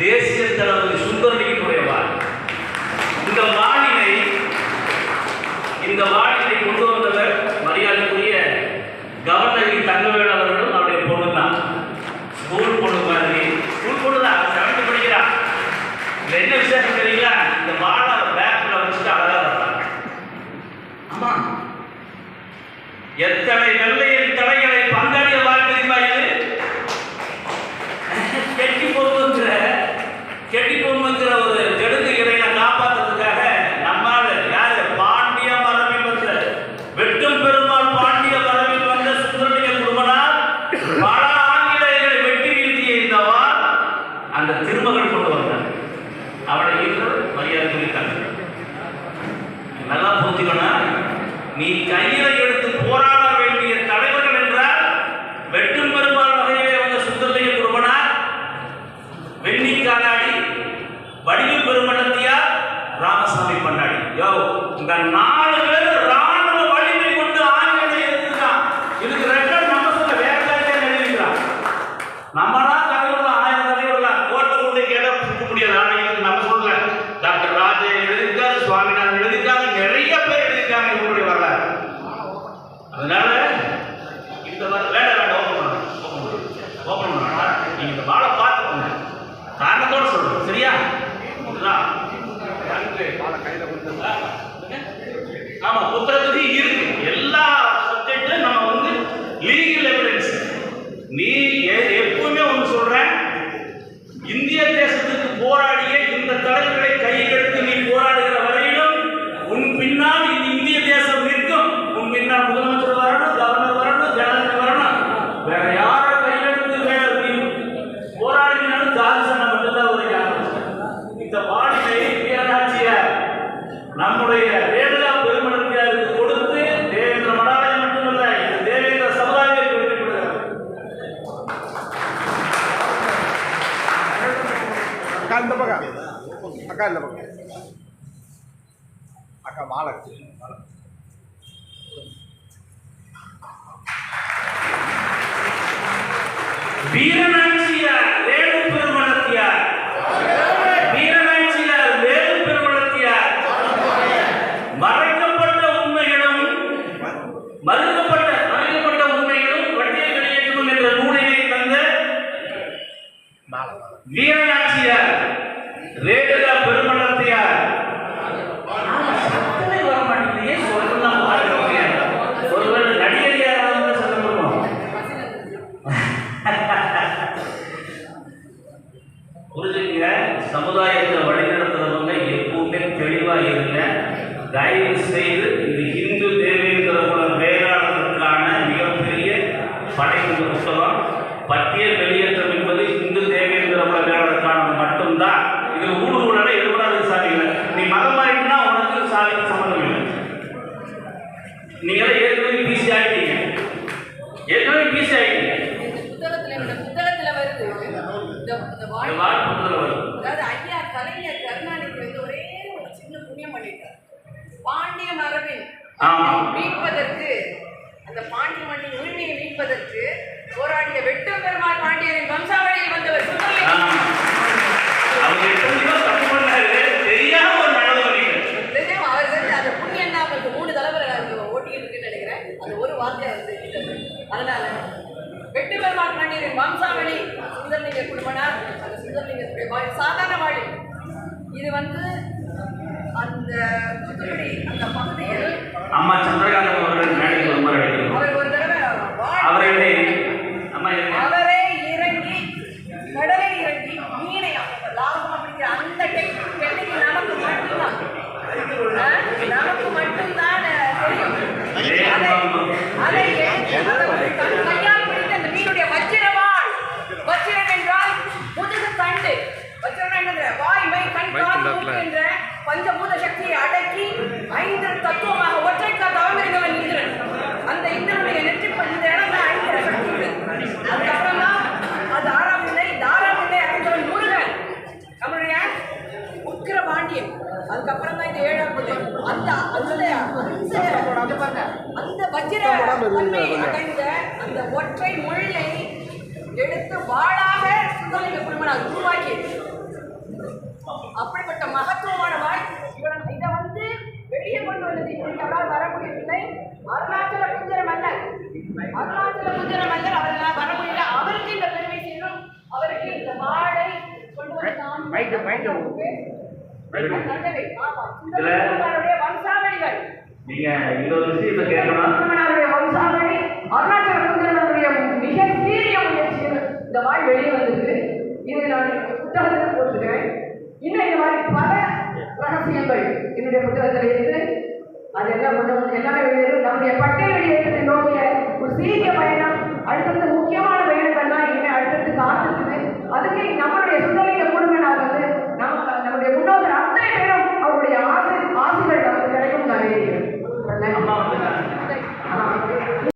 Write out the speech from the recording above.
தேசிய தளபதி சுந்தரலிங்கனுடையவாள் இந்த மாநிலை இந்த மாநிலை கொண்டு வந்தவர் மரியாதைக்குரிய கவர்னரி தங்கவேல் அவர்களும் அவருடைய பொண்ணு தான் ஸ்கூல் பொண்ணு மாதிரி. ஸ்கூல் பொண்ணு தான் செவன்த் படிக்கிறான். என்ன விசேஷம் தெரியுங்களா? இந்த மாலை பேக்கில் வச்சுட்டு அழகாக வர்றாங்க ஆமா எத்தனை வெள்ளையின் தலைகளை பங்காளிய வாழ்க்கை இது? திருமகள் கொண்டு வந்தார் அவளை ஈர்த்து மரியாதை குறித்தாங்க நல்லா போத்திக்கணும் நீ கையில எடுத்து போராட வேண்டிய தலைவர்கள் என்றால் வெட்டும் பெருமாள் வகையிலே வந்த சுந்தரலிங்க குருமனார் வெண்ணி காலாடி வடிவு பெருமடத்தியா ராமசாமி பண்ணாடி. யோ இந்த நாலு அதனால இந்த வர- வேண்டாம் ஓப்பன் பண்ணணும் ஓப்பன் பண்ணணும் ஓப்பன் பண்ணணும் நீங்க இந்த வாழை பார்த்துக்கோங்க காரணத்தோட சொல்றேன் சரியா? இதுதான் ஆமா புத்தகத்துக்கு இருக்கு. அக்கா இந்த பக்கம் அக்கா மாலை மாலை. வீரநாச்சியார் வேலு பெருமணத்தியார் வீரநாச்சியார் வேலு பெருமணத்தியார் மறைக்கப்பட்ட உண்மைகளும் மறுக்கப்பட்ட மறைக்கப்பட்ட உண்மைகளும் வட்டியை வெளியேற்றணும் என்ற நூலினை தந்த. வீரநாச்சியார் தயவு செய்து இந்த இந்து தேவேந்திர குல வேளாளர்களுக்கான மிகப்பெரிய படைப்பு புத்தகம். பட்டியல் வெளியேற்றம் என்பது இந்து தேவேந்திர குல வேளாளருக்கானது மட்டும்தான். இது ஊடுருவல எதிர்பாராத சாமி இல்லை. நீ மதம் மாறிட்டுனா உனக்கு சாமிக்கு சம்மந்தம் இல்லை. நீங்க ஏற்கனவே பிசி ஆகிட்டீங்க ஏற்கனவே பிசி ஆகிட்டீங்க புத்தகத்துல வருது. இந்த வாழ்க்கை அதாவது ஐயா கலைஞர் கருணாநிதி மீட்பதற்கு அந்த பாண்டிய மண்ணின் உரிமையை மீட்பதற்கு போராடிய வெட்டம் பெருமாள் பாண்டியரின் வம்சாவளியில் வந்தவர். அதனால வெட்டு பெருமாள் பாண்டியரின் வம்சாவளி சுந்தரலிங்க குடும்பனார் அந்த சுந்தரலிங்கத்துடைய சாதாரண வாழி. இது வந்து அந்த தூத்துக்குடி அந்த பகுதியில் அம்மா சந்திரகாந்தம் அவர்கள் அதுக்கப்புறம் இந்த ஏழாம் நிலை அந்த அந்த அந்த அந்த வஜ்ர அடைந்த அந்த ஒற்றை முள்ளை எடுத்து வாளாக சுந்தரலிங்க குடும்பம் உருவாக்கி. அப்படிப்பட்ட மகத்துவமான வாழ் இதை வந்து வெளியே கொண்டு வந்தது அவரால் வர முடியவில்லை அருணாச்சல குஞ்சர மன்னர் அருணாச்சல குஞ்சர மன்னர் அவர்களால் வர முடியல அவருக்கு இந்த பெருமை செய்யணும். அவருக்கு இந்த வாளை கொண்டு வந்து வம்சாவளிகள். நீங்க ஒரு விஷயத்தை கேட்கணும். குடும்பனாருடைய வம்சாவளி அருணாச்சல குந்தரனுடைய மிக சீரிய முயற்சியில் இந்த வாய் வெளியே வந்திருக்கு. இதை நான் புத்தகத்தில் போட்டிருக்கிறேன் இன்னும் இந்த மாதிரி பல ரகசியங்கள் என்னுடைய புத்தகத்தில் இருக்கு. அது எல்லாம் கொஞ்சம் எல்லாமே வெளியேறும். நம்முடைய பட்டியல் வெளியேற்றத்தை நோக்கிய ஒரு சீரிய பயணம் அடுத்தடுத்த முக்கியமான பயணங்கள்லாம் இனிமேல் அடுத்தடுத்து